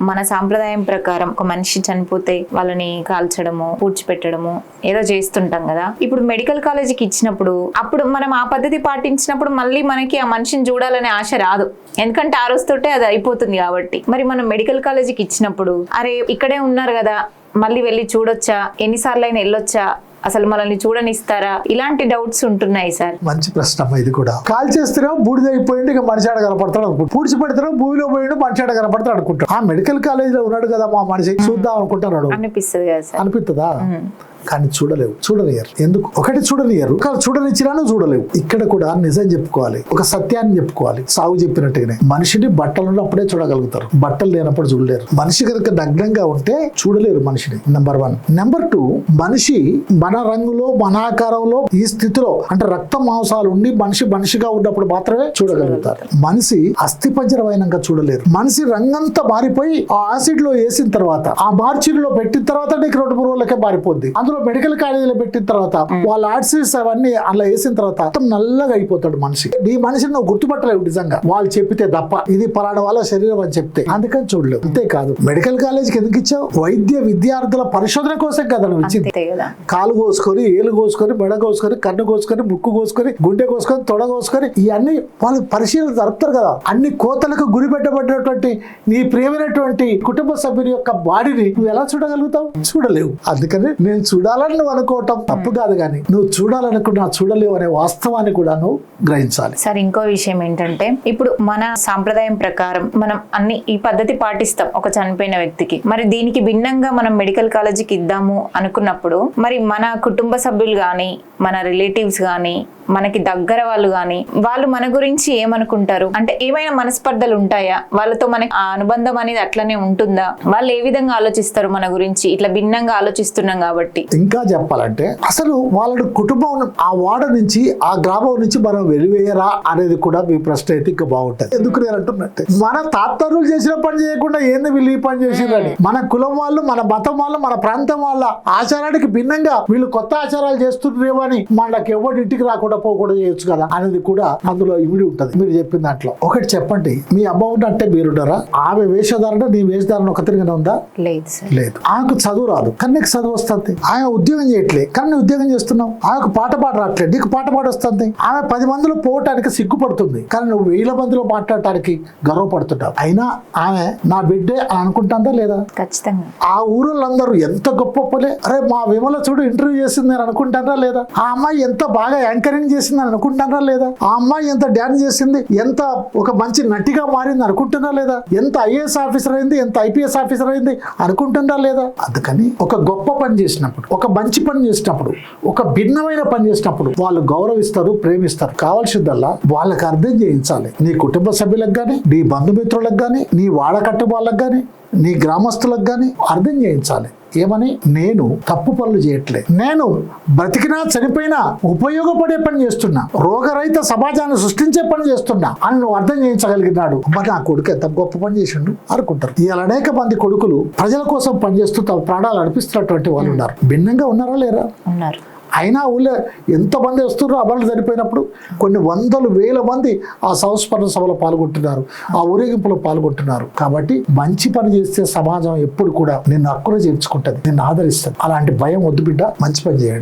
మన సాంప్రదాయం ప్రకారం ఒక మనిషి చనిపోతే వాళ్ళని కాల్చడము పూడ్చిపెట్టడము ఏదో చేస్తుంటాం కదా. ఇప్పుడు మెడికల్ కాలేజీకి ఇచ్చినప్పుడు అప్పుడు మనం ఆ పద్ధతి పాటించినప్పుడు మళ్ళీ మనకి ఆ మనిషిని చూడాలనే ఆశ రాదు. ఎందుకంటే ఆ రోజుతోటే అది అయిపోతుంది కాబట్టి. మరి మనం మెడికల్ కాలేజీకి ఇచ్చినప్పుడు అరే ఇక్కడే ఉన్నారు కదా మళ్ళీ వెళ్ళి చూడొచ్చా? ఎన్నిసార్లు అయినా వెళ్ళొచ్చా? అసలు మనల్ని చూడనిస్తారా? ఇలాంటి డౌట్స్ ఉంటున్నాయి సార్. మంచి ప్రశ్న ఇది కూడా. కాల్ చేస్తున్నావు బూడిద అయిపోయింది ఇక మనిషి ఆడ కనపడతాడు అనుకుంటా. పూడ్చి పెడతాడు భూమిలో పోయిండు మనిషి ఆడ కనపడతాడు అనుకుంటా. ఆ మెడికల్ కాలేజ్లో ఉన్నాడు కదా మా మనిషి చూద్దాం అనుకుంటున్నాడు అనిపిస్తుంది కదా సార్. అనిపిస్తుందా కానీ చూడలేవు. చూడలేరు. ఎందుకు? ఒకటి చూడనియరు ఒకవేళ చూడనిచ్చినా నువ్వు చూడలేవు. ఇక్కడ కూడా నిజం చెప్పుకోవాలి. ఒక సత్యాన్ని చెప్పుకోవాలి. సాగు చెప్పినట్టుగానే. మనిషిని బట్టలు ఉన్నప్పుడే చూడగలుగుతారు. బట్టలు లేనప్పుడు చూడలేరు. మనిషి కనుక నగ్నంగా ఉంటే చూడలేరు మనిషిని. నెంబర్ వన్ నెంబర్ టూ మనిషి మన రంగులో మన ఆకారంలో ఈ స్థితిలో అంటే రక్త మాంసాలు ఉండి మనిషి మనిషిగా ఉన్నప్పుడు మాత్రమే చూడగలుగుతారు. మనిషి అస్థిపంజరమైనంగా చూడలేరు. మనిషి రంగంతా మారిపోయి ఆ యాసిడ్లో వేసిన తర్వాత ఆ మార్చిలో పెట్టిన తర్వాత నీకు రెండు మూడు రోజులకే మారిపోద్ది. అందులో మెడికల్ కాలేజీలో పెట్టిన తర్వాత వాళ్ళ ఆర్ట్స్ అవన్నీ అలా వేసిన తర్వాత మొత్తం నల్లగా అయిపోతాడు మనిషి. ఈ మనిషిని నువ్వు గుర్తుపట్టలేవు నిజంగా. వాళ్ళు చెప్పితే తప్ప ఇది పలానా వాళ్ళ శరీరం అని చెప్తే. అందుకని చూడలేవు. అంతేకాదు మెడికల్ కాలేజీకి ఎందుకు ఇచ్చావు? వైద్య విద్యార్థుల పరిశోధన కోసం కదా నువ్వు ఇచ్చింది. కాలు కోసుకొని ఏలు కోసుకొని మెడ కోసుకొని కన్ను కోసుకొని ముక్కు కోసుకొని గుండె కోసుకొని తొడ కోసుకొని ఇవన్నీ వాళ్ళు పరిశీలన జరుపుతారు కదా. అన్ని కోతలకు గురి పెట్టబడినటువంటి నీ ప్రియమైనటువంటి కుటుంబ సభ్యుని యొక్క బాడీని నువ్వు ఎలా చూడగలుగుతావు? చూడలేవు. అందుకని నేను చూడాలని నువ్వు అనుకోవటం తప్పు కాదు కానీ నువ్వు చూడాలనుకున్నా చూడలేవు అనే వాస్తవాన్ని కూడా నువ్వు గ్రహించాలి. సార్ ఇంకో విషయం ఏంటంటే ఇప్పుడు మన సాంప్రదాయం ప్రకారం మనం అన్ని ఈ పద్ధతి పాటిస్తాం ఒక చనిపోయిన వ్యక్తికి. మరి దీనికి భిన్నంగా మనం మెడికల్ కాలేజీకి ఇద్దాము అనుకున్నప్పుడు మరి మన కుటుంబ సభ్యులు కానీ మన రిలేటివ్స్ కానీ మనకి దగ్గర వాళ్ళు కానీ వాళ్ళు మన గురించి ఏమనుకుంటారు? అంటే ఏమైనా మనస్పర్ధలు ఉంటాయా? వాళ్ళతో మనకి ఆ అనుబంధం అనేది అట్లనే ఉంటుందా? వాళ్ళు ఏ విధంగా ఆలోచిస్తారు మన గురించి? ఇట్లా భిన్నంగా ఆలోచిస్తున్నాం కాబట్టి. ఇంకా చెప్పాలంటే అసలు వాళ్ళ కుటుంబం ఆ వాడ నుంచి ఆ గ్రామం నుంచి మనం వెలివేయరా అనేది కూడా మీ ప్రశ్న అయితే ఇంకా బాగుంటది. ఎందుకు నేను అంటున్నట్టే మన తాతరులు చేసిన పని చేయకుండా ఏంది వీళ్ళు ఈ పని చేసిరని మన కులం వాళ్ళు మన మతం వాళ్ళు మన ప్రాంతం వాళ్ళ ఆచారానికి భిన్నంగా వీళ్ళు కొత్త ఆచారాలు చేస్తున్నారేమో అని మనకి ఎవరి ఇంటికి రాకుండా పోకూడదు చేయొచ్చు కదా అనేది కూడా అందులో ఇమిడి ఉంటది. మీరు చెప్పిన దాంట్లో. ఒకటి చెప్పండి. మీ అమ్మ ఉన్నట్టే మీరుంటారా ఆమె వేషధారణ నీ వేషధారణ ఒక తిరిగిన ఉందా? లేదు లేదు. ఆమెకు చదువు రాదు. కానీ నీకు చదువు వస్తుంది. ఆమె ఉద్యోగం చేయట్లే. కానీ ఉద్యోగం చేస్తున్నావు. ఆమెకు పాట పాట రావట్లేదు నీకు పాట పాట వస్తుంది. ఆమె పది మందిలో పోవటానికి సిగ్గుపడుతుంది. కానీ నువ్వు వేల మందిలో మాట్లాడటానికి గర్వపడుతున్నావు అయినా ఆమె నా బిడ్డే అని అనుకుంటుందా లేదా? ఖచ్చితంగా. ఆ ఊరోళ్ళందరూ ఎంత గొప్ప పలే. అరే మా విమల చూడు ఇంటర్వ్యూ చేసింది అని అనుకుంటారా లేదా? ఆ అమ్మాయి ఎంత బాగా యాంకరింగ్ చేసింది అని అనుకుంటున్నారా లేదా? ఆ అమ్మాయి ఎంత డ్యాన్స్ చేసింది? ఎంత ఒక మంచి నటిగా మారింది అనుకుంటున్నా లేదా? ఎంత ఐఏఎస్ ఆఫీసర్ అయింది? ఎంత ఐపీఎస్ ఆఫీసర్ అయింది అనుకుంటున్నారా లేదా? అందుకని ఒక గొప్ప పని చేసినప్పుడు ఒక మంచి పని చేసినప్పుడు ఒక భిన్నమైన పని చేసినప్పుడు వాళ్ళు గౌరవిస్తారు ప్రేమిస్తారు. కావాల్సిందల్లా వాళ్ళకి అర్థం చేయించాలి. నీ కుటుంబ సభ్యులకు కానీ నీ బంధుమిత్రులకు కానీ నీ వాడకట్టు వాళ్ళకు కానీ నీ గ్రామస్తులకు కానీ అర్థం చేయించాలి. ఏమని? నేను తప్పు పనులు చేయట్లే. నేను బ్రతికినా చనిపోయినా ఉపయోగపడే పని చేస్తున్నా. రోగరహిత సమాజాన్ని సృష్టించే పని చేస్తున్నా అని నువ్వు అర్థం చేయించగలిగినాడు. మరి నా కొడుకు ఎంత గొప్ప పని చేసిండు? అనుకుంటారు. ఇలా అనేక మంది కొడుకులు ప్రజల కోసం పనిచేస్తూ తమ ప్రాణాలు అర్పిస్తున్నటువంటి వాళ్ళు ఉన్నారు. భిన్నంగా ఉన్నారా లేరా? ఉన్నారు. అయినా ఊళ్ళో ఎంతమంది వస్తున్నారు అమలు చనిపోయినప్పుడు కొన్ని వందలు వేల మంది ఆ సంస్మరణ సభలో పాల్గొంటున్నారు ఆ ఊరేగింపులో పాల్గొంటున్నారు. కాబట్టి మంచి పని చేస్తే సమాజం ఎప్పుడు కూడా నిన్ను అక్కున చేర్చుకుంటుంది నిన్ను ఆదరిస్తుంది. అలాంటి భయం వద్దు బిడ్డ మంచి పని చేయండి.